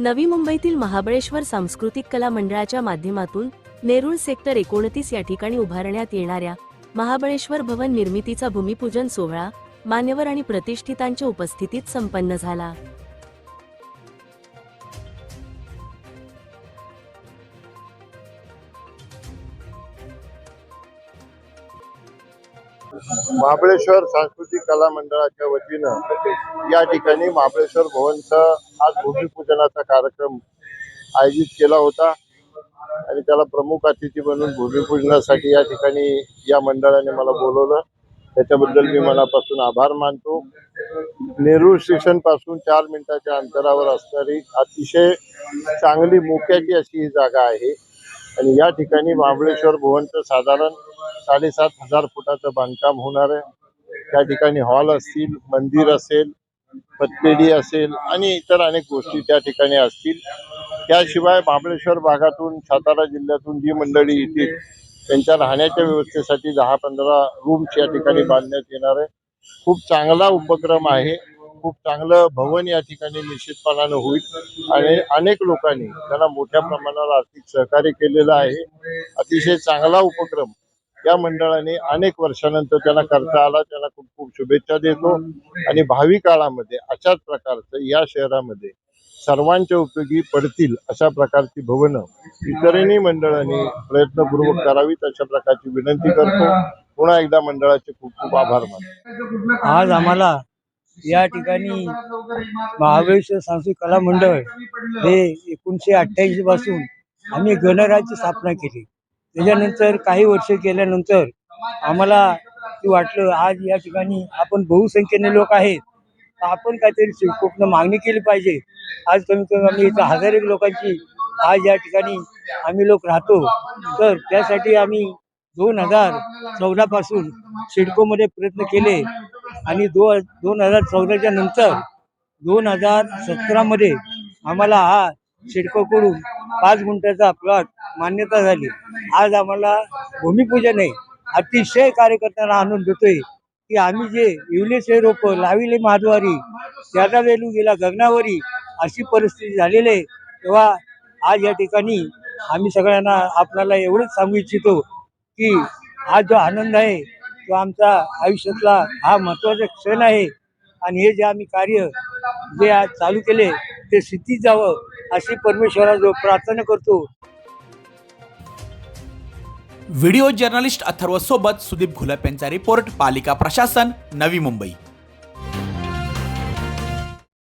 नवी मुंबईतील महाबळेश्वर सांस्कृतिक कला मंडळाच्या माध्यमातून नेरूळ सेक्टर एकोणतीस या ठिकाणी उभारण्यात येणाऱ्या महाबळेश्वर भवन निर्मितीचा भूमिपूजन सोहळा मान्यवर आणि प्रतिष्ठितांच्या उपस्थितीत संपन्न झाला. महाबळेश्वर सांस्कृतिक कला मंडळाच्या वतीनं या ठिकाणी महाबळेश्वर भवनचं आज भूमिपूजनाचा कार्यक्रम आयोजित केला होता. आणि त्याला प्रमुख अतिथी म्हणून भूमिपूजनासाठी या ठिकाणी या मंडळाने मला बोलवलं. त्याच्याबद्दल मी मनापासून आभार मानतो. नेरूळ स्टेशनपासून चार मिनिटाच्या अंतरावर असणारी अतिशय चांगली मोक्याची अशी ही जागा आहे. आणि या ठिकाणी महाबळेश्वर भुवनचं साधारण साडेसात हजार फुटाचं बांधकाम होणार आहे. त्या ठिकाणी हॉल असतील मंदिर असेल पतपेढी असेल आणि इतर अनेक गोष्टी त्या ठिकाणी असतील. त्याशिवाय महाबळेश्वर भागातून सातारा जिल्ह्यातून जी मंडळी येतील त्यांच्या राहण्याच्या व्यवस्थेसाठी दहा पंधरा रूम्स या ठिकाणी बांधण्यात येणार आहे. खूप चांगला उपक्रम आहे. खूप चांगलं भवन या ठिकाणी निश्चितपणानं होईल. आणि अनेक लोकांनी त्याला मोठ्या प्रमाणावर आर्थिक सहकार्य केलेलं आहे. अतिशय चांगला उपक्रम या मंडळाने अनेक वर्षानंतर त्यांना करता आला. त्याला खूप खूप शुभेच्छा देतो. आणि भावी काळामध्ये अशाच प्रकारचं या शहरामध्ये सर्वांच्या उपयोगी पडतील अशा प्रकारची भवनं इतरही मंडळांनी प्रयत्नपूर्वक करावीत अशा प्रकारची विनंती करतो. पुन्हा एकदा मंडळाचे खूप खूप आभार मानतो. आज आम्हाला या ठिकाणी महाबळेश्वर सांस्कृतिक कला मंडळ हे एकोणीसशे अठ्ठ्याऐंशी पासून आम्ही गणराज्य स्थापना केली. त्याच्यानंतर काही वर्ष केल्यानंतर आम्हाला ते वाटलं आज या ठिकाणी आपण बहुसंख्येने लोक आहेत आपण काहीतरी शिवकोपनं मागणी केली पाहिजे. आज कमीत कमी आम्ही इथं हजार एक लोकांची आज या ठिकाणी आम्ही लोक राहतो. तर त्यासाठी आम्ही दोन हजार चौदापासून सिडकोमध्ये प्रयत्न केले आणि दो दोन हजार चौदाच्या नंतर दोन हजार सतरामध्ये आम्हाला हा सिडकोकडून पाच गुंठ्याचा प्लॉट मान्यता झाली. आज आम्हाला भूमिपूजन आहे. अतिशय कार्यकर्त्यांना आनंद होतोय की आम्ही जे इवलेचे रोप लाविले महाद्वारी त्याचा वेलू गेला गगनावरी अशी परिस्थिती झालेली आहे. तेव्हा आज या ठिकाणी आम्ही सगळ्यांना आपल्याला एवढंच सांगू इच्छितो की हा जो आनंद आहे तो आमचा आयुष्यातला हा महत्त्वाचा क्षण आहे. आणि हे जे आम्ही कार्य जे आज चालू केले ते सिद्धीत जावं अशी परमेश्वराजवळ प्रार्थना करतो. व्हिडिओ जर्नलिस्ट अथर्व सोबत सुदीप घुलप यांचा रिपोर्ट पालिका प्रशासन नवी मुंबई.